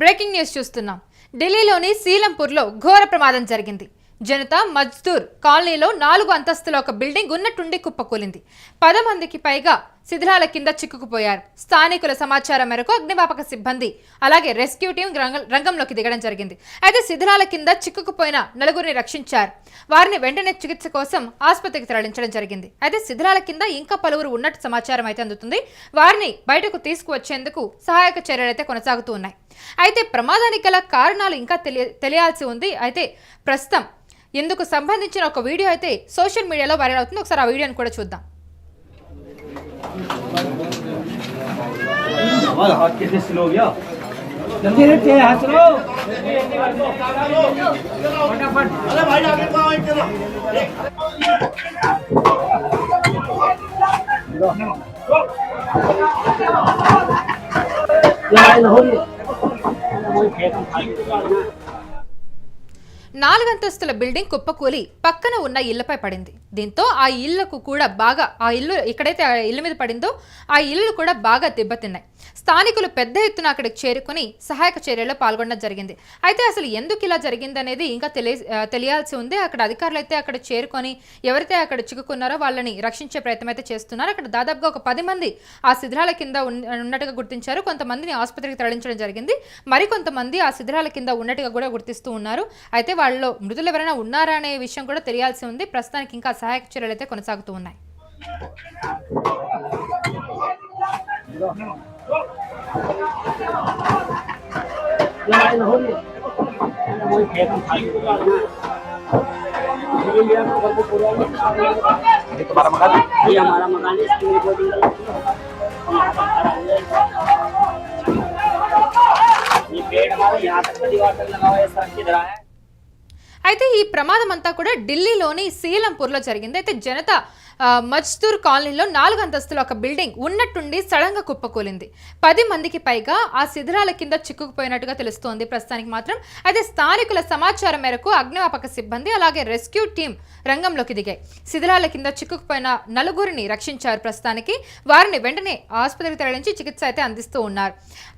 Breaking news చూస్తున్నాం. ఢిల్లీలోని సీలంపూర్లో ఘోర ప్రమాదం జరిగింది. జనతా మజ్దూర్ కాలనీలో నాలుగు అంతస్తుల ఒక బిల్డింగ్ ఉన్నట్టుండి కుప్పకూలింది పద మందికి పైగా శిథిలాల కింద చిక్కుకుపోయారు. స్థానికుల సమాచారం మేరకు అగ్నిమాపక సిబ్బంది అలాగే రెస్క్యూ టీం రంగంలోకి దిగడం జరిగింది. అయితే శిథిలాల కింద చిక్కుకుపోయిన నలుగురిని రక్షించారు. వారిని వెంటనే చికిత్స కోసం ఆసుపత్రికి తరలించడం జరిగింది. అయితే శిథిలాల కింద ఇంకా పలువురు ఉన్నట్టు సమాచారం అయితే అందుతుంది. వారిని బయటకు తీసుకువచ్చేందుకు సహాయక చర్యలు అయితే కొనసాగుతూ ఉన్నాయి. అయితే ప్రమాదానికి గల కారణాలు ఇంకా తెలియ తెలియాల్సి ఉంది. అయితే ప్రస్తుతం ఎందుకు సంబంధించిన ఒక వీడియో అయితే సోషల్ మీడియాలో వైరల్ అవుతుంది. ఒకసారి ఆ వీడియోని కూడా చూద్దాం. Yeah, I know. Nghe không. నాలుగంతస్తుల బిల్డింగ్ కుప్పకూలి పక్కన ఉన్న ఇళ్ళపై పడింది. దీంతో ఆ ఇళ్ళకు కూడా బాగా ఆ ఇల్లు ఎక్కడైతే ఆ ఇల్లు మీద పడిందో ఆ ఇల్లులు కూడా బాగా దెబ్బతిన్నాయి. స్థానికులు పెద్ద ఎత్తున అక్కడికి చేరుకుని సహాయక చర్యల్లో పాల్గొనడం జరిగింది. అయితే అసలు ఎందుకు ఇలా జరిగింది అనేది ఇంకా తెలియ తెలియాల్సి ఉంది. అక్కడ అధికారులు అయితే అక్కడ చేరుకొని ఎవరైతే అక్కడ చిక్కుకున్నారో వాళ్ళని రక్షించే ప్రయత్నం అయితే చేస్తున్నారు. అక్కడ దాదాపుగా ఒక పది మంది ఆ శిథిరాల కింద ఉన్నట్టుగా గుర్తించారు. కొంతమందిని ఆసుపత్రికి తరలించడం జరిగింది. మరికొంతమంది ఆ శిథిరాల కింద ఉన్నట్టుగా కూడా గుర్తిస్తూ ఉన్నారు. అయితే వాళ్ళలో మృతులు ఎవరైనా ఉన్నారా అనే విషయం కూడా తెలియాల్సి ఉంది ప్రస్తుతానికి ఇంకా సహాయక చర్యలు అయితే కొనసాగుతూ ఉన్నాయి ये तुम्हारा मकान है ये हमारा मकान है इसकी रिपोर्टिंग ये पेड़ हमारा यहाँ तक का दीवार तक लगा हुआ है सड़क की तरह है అయితే ఈ ప్రమాదం అంతా కూడా ఢిల్లీలోని సీలంపూర్లో జరిగింది. అయితే జనతా మజ్దూర్ కాలనీలో నాలుగు అంతస్తుల ఒక బిల్డింగ్ ఉన్నట్టుండి సడన్గా కుప్పకూలింది పది మందికి పైగా ఆ శిథిరాల కింద చిక్కుకుపోయినట్టుగా తెలుస్తోంది ప్రస్తుతానికి మాత్రం. అయితే స్థానికుల సమాచారం మేరకు అగ్నివాపక సిబ్బంది అలాగే రెస్క్యూ టీం రంగంలోకి దిగాయి. శిథిరాల కింద చిక్కుకుపోయిన నలుగురిని రక్షించారు ప్రస్తుతానికి. వారిని వెంటనే ఆసుపత్రికి తరలించి చికిత్స అయితే అందిస్తూ ఉన్నారు.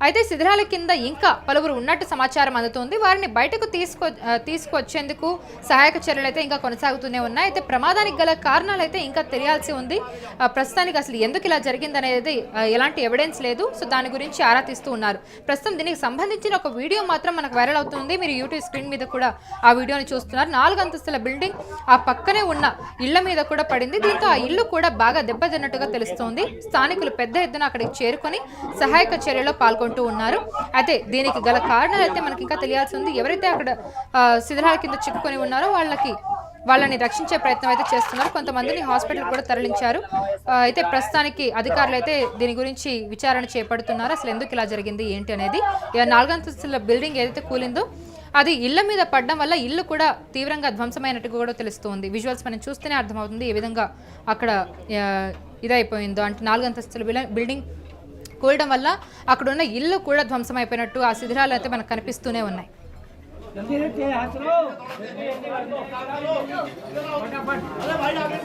అయితే శిథిరాల కింద ఇంకా పలువురు ఉన్నట్టు సమాచారం అందుతోంది. వారిని బయటకు తీసుకొ తీసుకొచ్చేందుకు తీసుకొచ్చేందుకు సహాయక చర్యలు అయితే ఇంకా కొనసాగుతూనే ఉన్నాయి. అయితే ప్రమాదానికి గల కారణాలు అయితే ఇంకా తెలియాల్సి ఉంది. ప్రస్తుతానికి అసలు ఎందుకు ఇలా జరిగిందనేది ఎలాంటి ఎవిడెన్స్ లేదు. సో దాని గురించి ఆరా తీస్తూ ఉన్నారు. ప్రస్తుతం దీనికి సంబంధించిన ఒక వీడియో మాత్రం మనకు వైరల్ అవుతుంది. మీరు యూట్యూబ్ స్క్రీన్ మీద కూడా ఆ వీడియోని చూస్తున్నారు. నాలుగు అంతస్తుల బిల్డింగ్ ఆ పక్కనే ఉన్న ఇళ్ళ మీద కూడా పడింది. దీంతో ఆ ఇల్లు కూడా బాగా దెబ్బతిన్నట్టుగా తెలుస్తోంది. స్థానికులు పెద్ద ఎత్తున అక్కడికి చేరుకొని సహాయక చర్యలో పాల్గొంటూ ఉన్నారు. అయితే దీనికి గల కారణాలు అయితే మనకి ఇంకా తెలియాల్సి ఉంది. ఎవరైతే అక్కడ ఆ, శిథిలాల కింద చిక్కుకొని ఉన్నారో వాళ్ళకి వాళ్ళని రక్షించే ప్రయత్నం అయితే చేస్తున్నారు. కొంతమందిని హాస్పిటల్ కూడా తరలించారు. అయితే ప్రస్తుతానికి అధికారులు అయితే దీని గురించి విచారణ చేపడుతున్నారు. అసలు ఎందుకు ఇలా జరిగింది ఏంటి అనేది. నాలుగంతస్తుల బిల్డింగ్ ఏదైతే కూలిందో అది ఇళ్ళ మీద పడడం వల్ల ఇల్లు కూడా తీవ్రంగా ధ్వంసమైనట్టుగా కూడా తెలుస్తుంది. విజువల్స్ మనం చూస్తేనే అర్థమవుతుంది ఏ విధంగా అక్కడ ఇదైపోయిందో. అంటే నాలుగంతస్తుల బిల్డింగ్ కూలడం వల్ల అక్కడ ఉన్న ఇల్లు కూడా ధ్వంసమైపోయినట్టు ఆ శిథిరాలు అయితే మనకు కనిపిస్తూనే ఉన్నాయి. જલ્દી રે હાથ લો ફટાફટ અરે ભાઈ આગળ